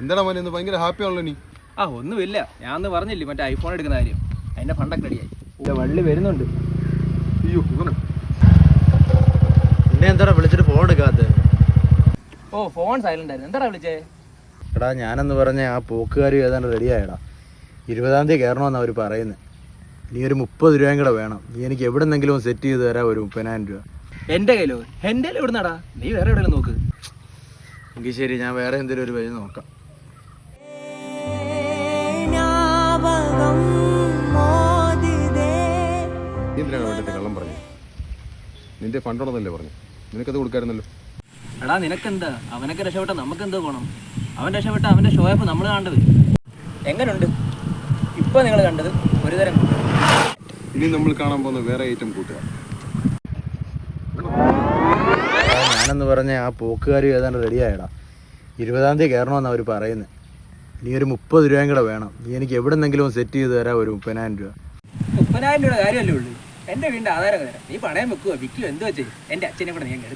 എന്താടാ മോനെ ഇന്ന് ഭയങ്കര ഹാപ്പി ആണല്ലോ നീ? ആ ഒന്നുമില്ല. ഞാൻ ഒന്ന് പറഞ്ഞില്ലേ മറ്റേ ഐഫോൺ എടുക്കുന്ന കാര്യം. അതിന്റെ ഫണ്ടൊക്കെ റെഡിയായി വള്ളി വരുന്നുണ്ട്. അയ്യോ എന്നെ എന്താടാ വിളിച്ചിട്ട് ഫോൺ എടുക്കാത്ത ഓ ഫോൺ സൈലന്റ് ആയിരുന്നു. എന്താടാ വിളിച്ചേ? എടാ ഞാനെന്ന് പറഞ്ഞ ആ പോക്കുകാരി ഏതാണ്ട് റെഡിയായടാ ഇരുപതാം തീയതി കയറണമെന്ന് അവർ പറയുന്നത് നീ ഒരു മുപ്പത് രൂപയും കൂടെ വേണം. നീ എനിക്ക് എവിടെ നിന്നെങ്കിലും സെറ്റ് ചെയ്ത് തരാം ഒരു മുപ്പതിനായിരം രൂപ. എന്റെ കയ്യിലോ? എന്റെ കയ്യിൽ എവിടുന്നാടാ? നീ വേറെ എവിടെയെങ്കിലും നോക്ക്. എങ്കിൽ ശരി ഞാൻ വേറെ എന്തെങ്കിലും ഒരു വഴി നോക്കാം. നീ എന്തിനാണ് വേണ്ടത് കള്ളം പറഞ്ഞു നിന്റെ ഫണ്ടുണ്ടെന്നല്ലേ പറഞ്ഞു നിനക്കത് കൊടുക്കായിരുന്നല്ലോ. എടാ നിനക്കെന്താ? അവനൊക്കെ രക്ഷപ്പെട്ട നമുക്ക് എന്ത് പോകണം അവൻ രക്ഷപ്പെട്ട അവന്റെ ഷോ ആപ്പ് നമ്മൾ കാണേണ്ടത്. എങ്ങനെയുണ്ട് ഇപ്പൊ നിങ്ങൾ കണ്ടത് ഒരു തരം ഇനി നമ്മൾ കാണാൻ പോകുന്ന വേറെ ഐറ്റം കൂട്ടുക ഞാനെന്ന് പറഞ്ഞ ആ പോക്കുകാരി ഏതാണ്ട് റെഡിയായടാ ഇരുപതാം തീയതി കയറണമെന്ന് അവർ പറയുന്നത് ഇനി ഒരു മുപ്പത് രൂപയും കൂടെ വേണം. നീ എനിക്ക് എവിടെ നിന്നെങ്കിലും സെറ്റ് ചെയ്ത് തരാം ഒരു മുപ്പതിനായിരം രൂപ. മുപ്പതിനായിരം രൂപയുടെ കാര്യമല്ലേ ഉള്ളൂ? എന്റെ വീടിന്റെ ആധാരം തരാം. നീ പണയം വെക്കുവോ? വിൽക്കുവോ? എന്തോ വെച്ചേ എന്റെ അച്ഛനെ കൂടെ നീ അങ്ങ്